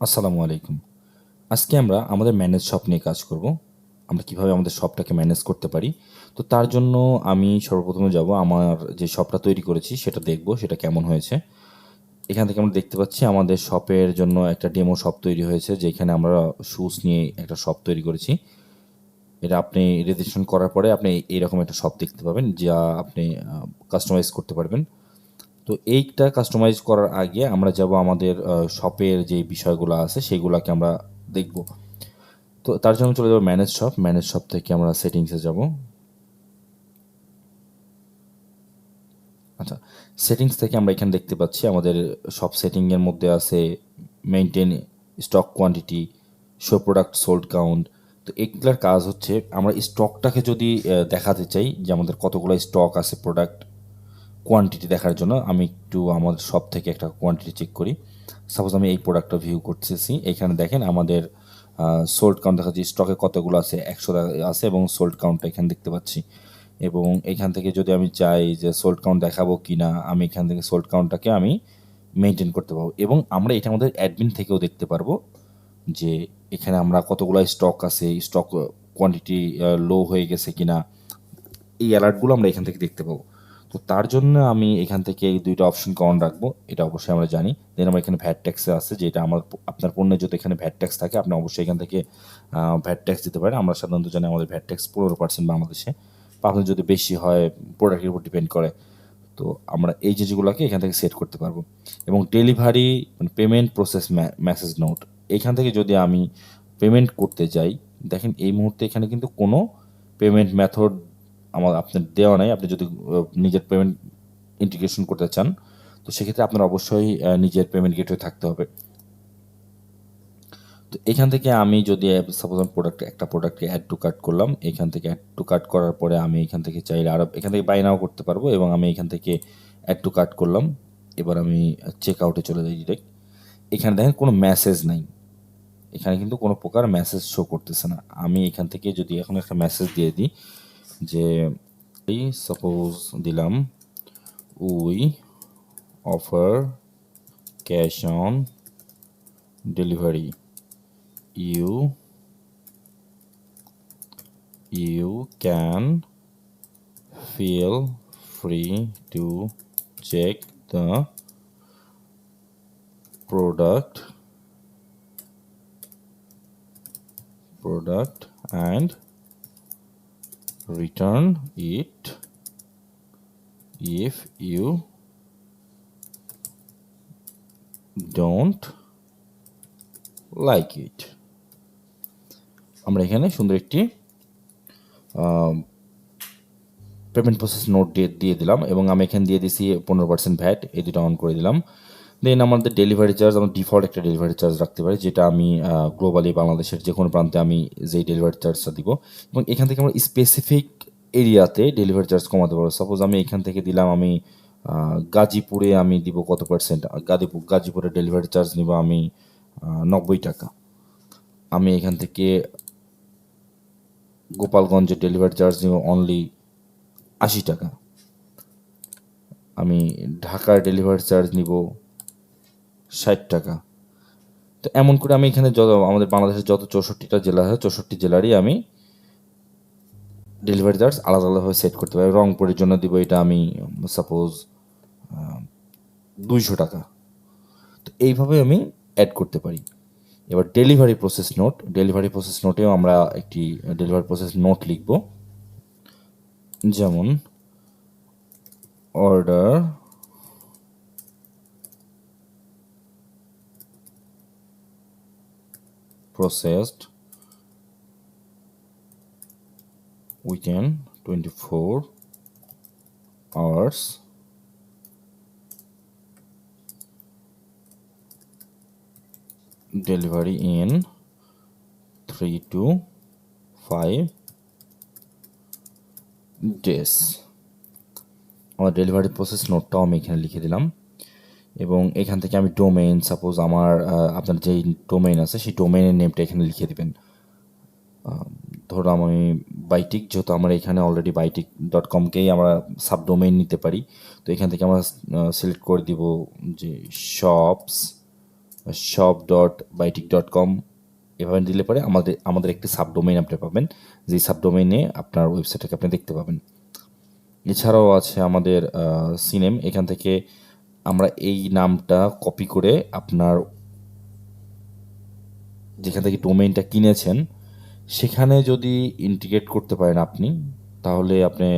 আসসালামু আলাইকুম। আজকে আমরা আমাদের ম্যানেজ শপ নিয়ে কাজ করব। আমরা কীভাবে আমাদের শপটাকে ম্যানেজ করতে পারি? তো তার জন্য আমি সর্বপ্রথমে যাব, আমার যে শপটা তৈরি করেছি সেটা দেখব, সেটা কেমন হয়েছে। এখান থেকে আমরা দেখতে পাচ্ছি আমাদের শপের জন্য একটা ডেমো শপ তৈরি হয়েছে, যেখানে আমরা শুজ নিয়ে একটা শপ তৈরি করেছি। এটা আপনি রেজিস্ট্রেশন করার পরে আপনি এইরকম একটা শপ দেখতে পাবেন, যা আপনি কাস্টমাইজ করতে পারবেন। তো এইটা কাস্টমাইজ করার আগে আমরা যাব আমাদের শপের যে বিষয়গুলো আছে সেগুলোকে আমরা দেখব। তো তার জন্য চলে যাব ম্যানেজ শপ ম্যানেজ শপ থেকে আমরা সেটিংসে যাব। আচ্ছা সেটিংস থেকে আমরা এখানে দেখতে পাচ্ছি আমাদের সব সেটিংয়ের মধ্যে আছে maintain stock quantity show product sold count তো এগুলার কাজ হচ্ছে আমরা স্টকটাকে যদি দেখাতে চাই যে আমাদের কতগুলো স্টক আছে প্রোডাক্ট কোয়ান্টিটি দেখার জন্য আমি একটু আমাদের সব থেকে একটা কোয়ান্টিটি চেক করি। সাপোজ আমি এই প্রোডাক্টটা ভিউ করতেছি, এখানে দেখেন আমাদের সোল্ড কাউন্ট দেখা যাচ্ছে স্টকে কতগুলো আছে? একশো আছে এবং সোল্ড কাউন্টটা এখানে দেখতে পাচ্ছি। এবং এখান থেকে যদি আমি চাই যে সোল্ড কাউন্ট দেখাবো কি না আমি এখান থেকে সোল্ড কাউন্টটাকে আমি মেনটেন করতে পারব। এবং আমরা এটা আমাদের অ্যাডমিন থেকেও দেখতে পারব যে এখানে আমরা কতগুলো স্টক আছে স্টক কোয়ান্টিটি লো হয়ে গেছে কিনা, এই অ্যালার্টগুলো আমরা এখান থেকে দেখতে পাবো। তো তার জন্য আমি এখান থেকে এই দুইটা অপশন কমন রাখব, এটা অবশ্যই আমরা জানি। দেন আমার এখানে ভ্যাট ট্যাক্সে আছে, যেটা আমার আপনার পণ্যের যদি এখানে ভ্যাট ট্যাক্স থাকে, আপনি অবশ্যই এখান থেকে ভ্যাট ট্যাক্স দিতে পারেন। আমরা সাধারণত জানি আমাদের ভ্যাট ট্যাক্স পনেরো পার্সেন্ট বাংলাদেশে। আপনার যদি বেশি হয় প্রোডাক্টের উপর ডিপেন্ড করে, তো আমরা এই জিনিসগুলোকে এখান থেকে সেট করতে পারব। এবং ডেলিভারি মানে পেমেন্ট প্রসেস মেসেজ নোট এখান থেকে যদি আমি পেমেন্ট করতে যাই, দেখেন এই মুহূর্তে এখানে কিন্তু কোনো পেমেন্ট মেথড আমার আপনার দেওয়া নাই। আপনি যদি নিজের পেমেন্ট ইন্টিগ্রেশন করতে চান, তো সেক্ষেত্রে আপনার অবশ্যই নিজের পেমেন্ট গেটওয়ে থাকতে হবে। তো এখান থেকে আমি যদি সাপোজ আমি প্রোডাক্ট একটা প্রোডাক্টকে অ্যাড টু কার্ট করলাম, এখান থেকে অ্যাড টু কার্ট করার পরে আমি এখান থেকে চাইলে আরও এখান থেকে বাই নাও করতে পারব এবং আমি এখান থেকে অ্যাড টু কার্ট করলাম। এবার আমি চেক আউটে চলে যাই ডিরেক্ট এখানে দেখেন কোনো মেসেজ নাই। এখানে কিন্তু কোনো প্রকার মেসেজ শো করতেছে না। আমি এখান থেকে যদি এখন একটা মেসেজ দিয়ে দিই যে এই সাপোজ দিলাম we offer cash on delivery you you can feel free to check the product product and return it if you don't like it. আমরা এখানে সুন্দর একটি পেমেন্ট প্রসেস নোট দিয়ে দিয়ে দিলাম এবং আমি এখানে দিয়ে দিছি পনেরো পার্সেন্ট ভ্যাট এই দুটো অন করে দিলাম। দেন আমাদের ডেলিভারি চার্জ আমরা ডিফল্ট একটা ডেলিভারি চার্জ রাখতে পারি, যেটা আমি গ্লোবালি বাংলাদেশের যে কোনো প্রান্তে আমি যেই ডেলিভারি চার্জটা দিব। এবং এখান থেকে আমরা স্পেসিফিক এরিয়াতে ডেলিভারি চার্জ কমাতে পারব। সাপোজ আমি এখান থেকে দিলাম, আমি গাজীপুরে আমি দিব কত পার্সেন্ট গাজীপুর, গাজীপুরে ডেলিভারি চার্জ নিব আমি নব্বই টাকা। আমি এখান থেকে গোপালগঞ্জের ডেলিভারি চার্জ নিব অনলি আশি টাকা। আমি ঢাকার ডেলিভারি চার্জ নিব ষাট টাকা। তো এমন করে আমি এখানে যত, আমাদের বাংলাদেশের যত চৌষট্টিটা জেলা আছে, চৌষট্টি জেলারই আমি ডেলিভারি চার্জ আলাদা আলাদাভাবে সেট করতে পারি। রংপুরের জন্য দিব এটা আমি সাপোজ দুইশো টাকা। তো এইভাবে আমি অ্যাড করতে পারি। এবার delivery process note delivery process নোটেও আমরা একটি ডেলিভারি প্রসেস নোট লিখব। যেমন order processed within 24 hours delivery in 3 to 5 days আমার ডেলিভারি প্রসেস নোটটাও আমি এখানে লিখে দিলাম এবং এখান থেকে আমি ডোমেইন সাপোজ আমার আপনার যেই ডোমেইন আছে, সেই ডোমেইনের নেমটা এখানে লিখে দেবেন। ধরলাম আমি বাইটিক যেহেতু আমরা এখানে অলরেডি বাইটিক ডট কমকেই আমরা সাব ডোমেইন নিতে পারি, তো এখান থেকে আমরা সিলেক্ট করে দিব যে শপস শপ ডট বাইটিক ডট কম এভাবে দিলে পরে আমাদের আমাদের একটি সাবডোমেইন আপনি পাবেন, যেই সাবডোমেইনে আপনার ওয়েবসাইটটাকে আপনি দেখতে পাবেন। এছাড়াও আছে আমাদের সিনেম এখান থেকে আমরা এই নামটা কপি করে আপনার যেখান থেকে ডোমেইনটা কিনেছেন, সেখানে যদি ইন্টিগ্রেট করতে পারেন আপনি, তাহলে আপনি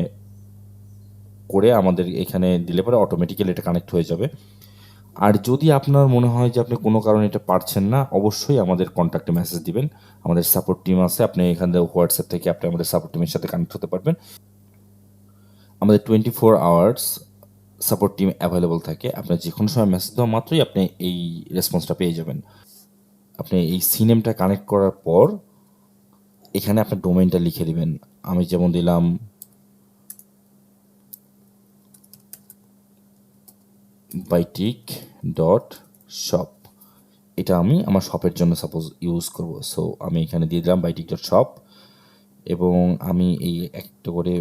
করে আমাদের এখানে দিলে পরে অটোমেটিক্যালি এটা কানেক্ট হয়ে যাবে। আর যদি আপনার মনে হয় যে আপনি কোনো কারণে এটা পারছেন না, অবশ্যই আমাদের কন্ট্যাক্টে মেসেজ দিবেন। আমাদের সাপোর্ট টিম আছে, আপনি এখান থেকে হোয়াটসঅ্যাপ থেকে আপনি আমাদের সাপোর্ট টিমের সাথে কানেক্ট হতে পারবেন। আমাদের twenty four hours support team available থাকে, আপনার যে কোনো সময় মেসেজ দেওয়া মাত্রই আপনি এই রেসপন্সটা পেয়ে যাবেন। আপনি এই সিনেমটা কানেক্ট করার পর এখানে আপনার ডোমেনটা লিখে দিবেন। আমি যেমন দিলাম বাইটিক ডট শপ এটা আমি আমার শপের জন্য সাপোজ ইউজ করব। সো আমি এখানে দিয়ে দিলাম বাইটিক ডট শপ এবং আমি এই একটা করে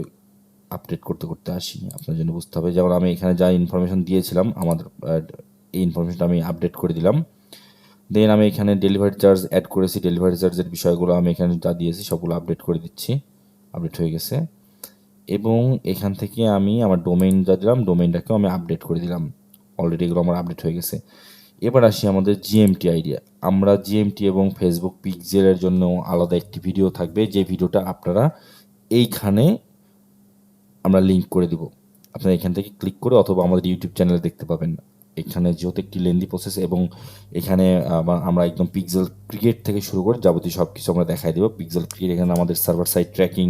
আপডেট করতে করতে আসি আপনার জন্য বুঝতে হবে। যেমন আমি এখানে যা ইনফরমেশন দিয়েছিলাম আমাদের এই ইনফরমেশনটা আমি আপডেট করে দিলাম। দেন আমি এখানে ডেলিভারি চার্জ অ্যাড করেছি। ডেলিভারি চার্জের বিষয়গুলো আমি এখানে যা দিয়েছি, সবগুলো আপডেট করে দিচ্ছি। আপডেট হয়ে গেছে। এবং এখান থেকে আমি আমার ডোমেইন যা দিলাম ডোমেইনটাকেও আমি আপডেট করে দিলাম। অলরেডি এগুলো আমার আপডেট হয়ে গেছে। এবার আসি আমাদের জিএমটি আইডিয়া আমরা জিএমটি এবং ফেসবুক পিকজেলের জন্য আলাদা একটি ভিডিও থাকবে। যে ভিডিওটা আপনারা এইখানে আমরা লিঙ্ক করে দিব। আপনারা এখান থেকে ক্লিক করে অথবা আমাদের ইউটিউব চ্যানেলে দেখতে পাবেন। এখানে যেহেতু একটি লেন্দি প্রসেস এবং এখানে আমরা একদম পিক্সেল ক্রিকেট থেকে শুরু করে যাবতীয় সব কিছু আমরা দেখাই দেবো। পিক্সেল ক্রিকেট এখানে আমাদের সার্ভার সাইড ট্র্যাকিং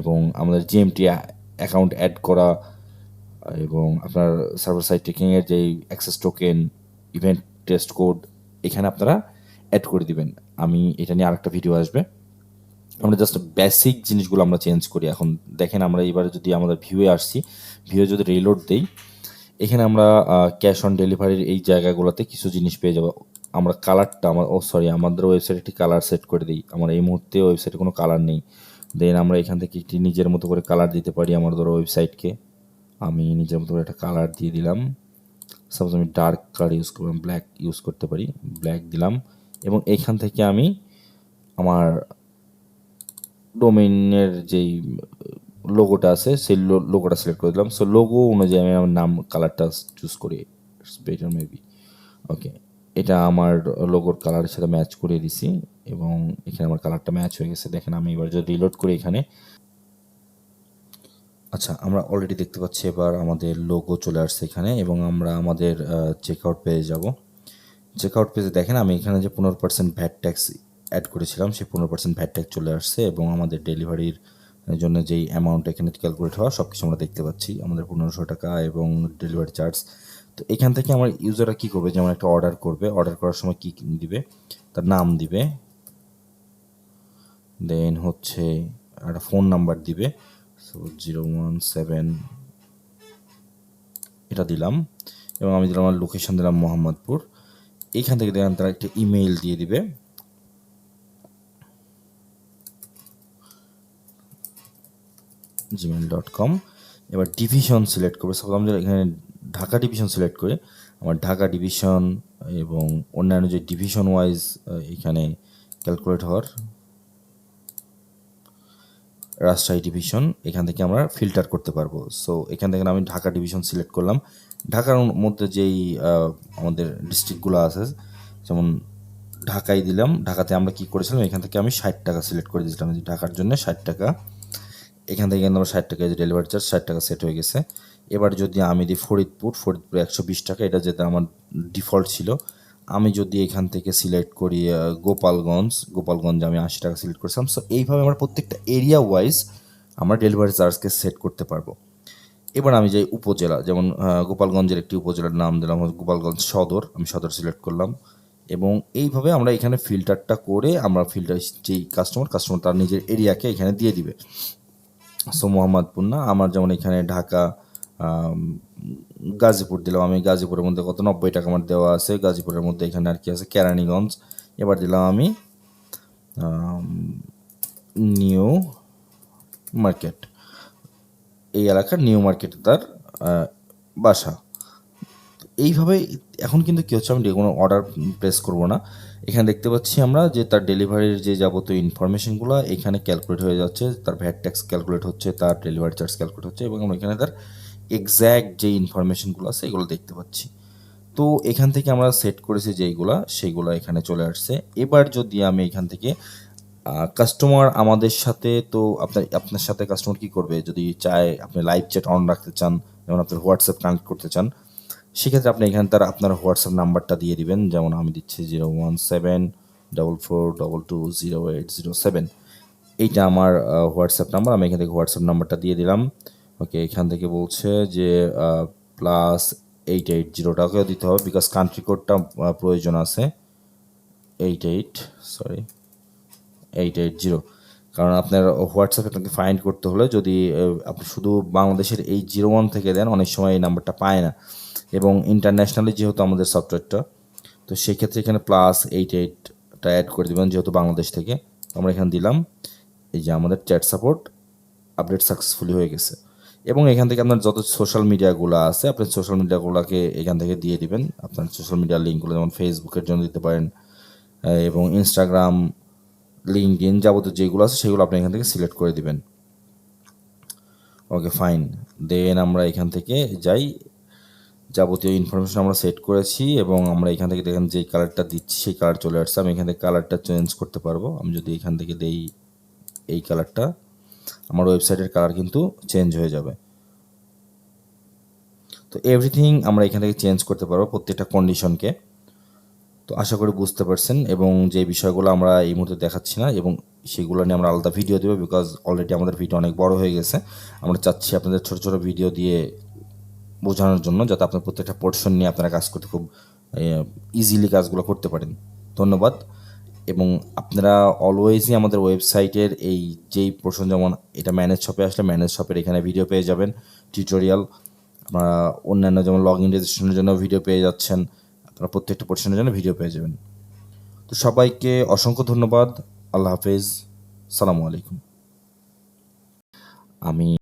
এবং আমাদের জিএমটি অ্যাকাউন্ট অ্যাড করা এবং আপনার সার্ভার সাইড ট্র্যাকিংয়ের যেই access token event test code এখানে আপনারা অ্যাড করে দিবেন। আমি এটা নিয়ে আরেকটা ভিডিও আসবে। আমরা জাস্ট বেসিক জিনিসগুলো আমরা চেঞ্জ করি। এখন দেখেন আমরা এবারে যদি আমাদের ভিউয়ে আসছি ভিউয়ে যদি রিলোড দেই, এখানে আমরা ক্যাশ অন ডেলিভারির এই জায়গাগুলোতে কিছু জিনিস পেয়ে যাব। আমরা কালারটা আমার, ও সরি আমাদের ওয়েবসাইটে একটি কালার সেট করে দিই। আমার এই মুহূর্তে ওয়েবসাইটে কোনো কালার নেই। দেন আমরা এখান থেকে একটি নিজের মতো করে কালার দিতে পারি আমার ধরো ওয়েবসাইটকে আমি নিজের মতো করে একটা কালার দিয়ে দিলাম। সাপোজ আমি ডার্ক কালার ইউজ করলাম ব্ল্যাক ইউজ করতে পারি। ব্ল্যাক দিলাম। এবং এখান থেকে আমি আমার ডোমেইনের যেই লোগোটা আছে, সেই লোগোটা সিলেক্ট করে দিলাম। সো লোগো অনুযায়ী আমি আমার নাম কালারটা চুজ করি। বেটার মেবি ওকে এটা আমার লোগোর কালারের সাথে ম্যাচ করে দিছি এবং এখানে আমার কালারটা ম্যাচ হয়ে গেছে। দেখেন আমি এবার যদি রিলোড করি এখানে। আচ্ছা আমরা অলরেডি দেখতে পাচ্ছি এবার আমাদের লোগো চলে আসছে এখানে এবং আমরা আমাদের চেক আউট পেজে যাব। চেক আউট পেজে দেখেন আমি এখানে যে পনেরো পার্সেন্ট ভ্যাট ট্যাক্স অ্যাড করেছিলাম, সেই পনেরো পার্সেন্ট ভ্যাট ট্যাক্স চলে আসছে এবং আমাদের ডেলিভারির জন্য যেই অ্যামাউন্ট এখানে ক্যালকুলেট হওয়া সব কিছু আমরা দেখতে পাচ্ছি, আমাদের পনেরোশো টাকা এবং ডেলিভারি চার্জ তো এখান থেকে আমার ইউজাররা কী করবে? যেমন একটা অর্ডার করবে অর্ডার করার সময় কী দিবে? তার নাম দিবে। দেন হচ্ছে একটা ফোন নাম্বার দিবে। সো জিরো ওয়ান সেভেন এটা দিলাম। এবং আমি দিলাম আমার লোকেশন দিলাম মোহাম্মদপুর। এখান থেকে দেখলাম তারা একটা ইমেইল দিয়ে দিবে। জিমেল ডট কম এবার ডিভিশন সিলেক্ট করবে। সাপোজ আমি এখানে ঢাকা ডিভিশন সিলেক্ট করে আমার ঢাকা ডিভিশন এবং অন্যান্য যে ডিভিশন ওয়াইজ এখানে ক্যালকুলেট হওয়ার রাজশাহী ডিভিশন এখান থেকে আমরা ফিল্টার করতে পারব। সো এখান থেকে আমি ঢাকা ডিভিশন সিলেক্ট করলাম। ঢাকার মধ্যে যেই আমাদের ডিস্ট্রিক্টগুলো আছে, যেমন ঢাকায় দিলাম। ঢাকাতে আমরা কি করেছিলাম? এখান থেকে আমি ষাট টাকা সিলেক্ট করে দিয়েছিলাম। ঢাকার জন্য ষাট টাকা এখান থেকে কিন্তু আমার ষাট টাকা ডেলিভারি চার্জ ষাট টাকা সেট হয়ে গেছে। এবার যদি আমি দিই ফরিদপুর ফরিদপুর একশো বিশ টাকা, এটা যেটা আমার ডিফল্ট ছিল। আমি যদি এখান থেকে সিলেক্ট করি গোপালগঞ্জ গোপালগঞ্জ আমি আশি টাকা সিলেক্ট করেছিলাম। সো এইভাবে আমরা প্রত্যেকটা এরিয়া ওয়াইজ আমরা ডেলিভারি চার্জকে সেট করতে পারব। এবার আমি যাই উপজেলা, যেমন গোপালগঞ্জের একটি উপজেলার নাম দিলাম, গোপালগঞ্জ সদর, আমি সদর সিলেক্ট করলাম। এবং এইভাবে আমরা এখানে ফিল্টারটা করে আমরা ফিল্টার যেই কাস্টমার কাস্টমার তার নিজের এরিয়াকে এখানে দিয়ে দিবে। সো মোহাম্মদপুর না আমার যেমন এখানে ঢাকা গাজীপুর দিলাম আমি। গাজীপুরের মধ্যে কত? নব্বই টাকা আমার দেওয়া আছে। গাজীপুরের মধ্যে এখানে আর কি আছে? কেরানীগঞ্জ। এবার দিলাম আমি নিউ মার্কেট। এই এলাকার নিউ মার্কেট তার বাসা। এইভাবে এখন কিন্তু কী হচ্ছে? আমি কোনো অর্ডার প্লেস করব না। এখানে দেখতে পাচ্ছি আমরা যে তার ডেলিভারির যে যাবতীয় ইনফরমেশনগুলো এখানে ক্যালকুলেট হয়ে যাচ্ছে, তার ভ্যাট ট্যাক্স ক্যালকুলেট হচ্ছে, তার ডেলিভারি চার্জ ক্যালকুলেট হচ্ছে এবং আমরা এখানে তার এক্স্যাক্ট যে ইনফরমেশনগুলো আছে এগুলো দেখতে পাচ্ছি। তো এখান থেকে আমরা সেট করেছি যেইগুলা সেইগুলো এখানে চলে আসছে। এবার যদি আমি এখান থেকে কাস্টমার আমাদের সাথে তো আপনার আপনার সাথে কাস্টমার কি করবে? যদি চায়, আপনি লাইভ চ্যাট অন রাখতে চান, যেমন আপনার হোয়াটসঅ্যাপ কানেক্ট করতে চান সেক্ষেত্রে আপনি এখানে তার আপনার হোয়াটসঅ্যাপ নাম্বারটা দিয়ে দিবেন। যেমন আমি দিচ্ছি zero one seven double four double two zero eight zero seven. এইটা আমার হোয়াটসঅ্যাপ নাম্বার। আমি এখান থেকে হোয়াটসঅ্যাপ নাম্বারটা দিয়ে দিলাম। ওকে, এখান থেকে বলছে যে প্লাস এইট এইট জিরোটাকেও দিতে হবে বিকজ কান্ট্রি কোডটা প্রয়োজন আছে। Eight eight sorry eight eight zero কারণ আপনার হোয়াটসঅ্যাপে আপনাকে ফাইন্ড করতে হলে যদি আপনি শুধু বাংলাদেশের এই জিরো ওয়ান থেকে দেন, অনেক সময় এই নাম্বারটা পায় না। এবং ইন্টারন্যাশনালি যেহেতু আমাদের সফটওয়্যারটা তো সেক্ষেত্রে এখানে প্লাস এইট এইটটা অ্যাড করে দেবেন যেহেতু বাংলাদেশ থেকে। আমরা এখানে দিলাম, এই যে আমাদের চ্যাট সাপোর্ট আপডেট সাকসেসফুলি হয়ে গেছে। এবং এখান থেকে আপনার যত সোশ্যাল মিডিয়াগুলো আছে, আপনি সোশ্যাল মিডিয়াগুলোকে এখান থেকে দিয়ে দিবেন। আপনার সোশ্যাল মিডিয়ার লিঙ্কগুলো যেমন ফেসবুকের জন্য দিতে পারেন এবং ইনস্টাগ্রাম লিঙ্ক ইন যাবতীয় যেগুলো আছে, সেগুলো আপনি এখান থেকে সিলেক্ট করে দিবেন। ওকে ফাইন দেন আমরা এখান থেকে যাই যাবতীয় ইনফরমেশন আমরা সেট করেছি এবং আমরা এখান থেকে দেখেন যে কালারটা দিচ্ছি, সেই কালার চলে আসছে। আমি এখান থেকে কালারটা চেঞ্জ করতে পারব। আমি যদি এখান থেকে দেই এই কালারটা আমার ওয়েবসাইটের কালার কিন্তু চেঞ্জ হয়ে যাবে। তো এভরিথিং আমরা এখান থেকে চেঞ্জ করতে পারব প্রত্যেকটা কন্ডিশনকে তো আশা করি বুঝতে পারছেন এবং যে বিষয়গুলো আমরা এই মুহূর্তে দেখাচ্ছি না এবং সেগুলো নিয়ে আমরা আলাদা ভিডিও দেবো বিকজ অলরেডি আমাদের ভিডিও অনেক বড় হয়ে গেছে। আমরা চাচ্ছি আপনাদের ছোট ছোট ভিডিও দিয়ে বোঝানোর জন্য যাতে আপনার প্রত্যেকটা পোর্শন নিয়ে আপনারা কাজ করতে খুব ইজিলি কাজগুলো করতে পারেন। ধন্যবাদ। এবং আপনারা অলওয়েজই আমাদের ওয়েবসাইটের এই যেই পোর্শন যেমন এটা ম্যানেজ শপে আসলে ম্যানেজ শপের এখানে ভিডিও পেয়ে যাবেন টিউটোরিয়াল আপনারা অন্যান্য যেমন লগ ইন রেজিস্ট্রেশনের জন্য ভিডিও পেয়ে যাচ্ছেন, আপনারা প্রত্যেকটা পোর্শনের জন্য ভিডিও পেয়ে যাবেন। তো সবাইকে অসংখ্য ধন্যবাদ। আল্লাহ হাফেজ। সালামু আলাইকুম। আমি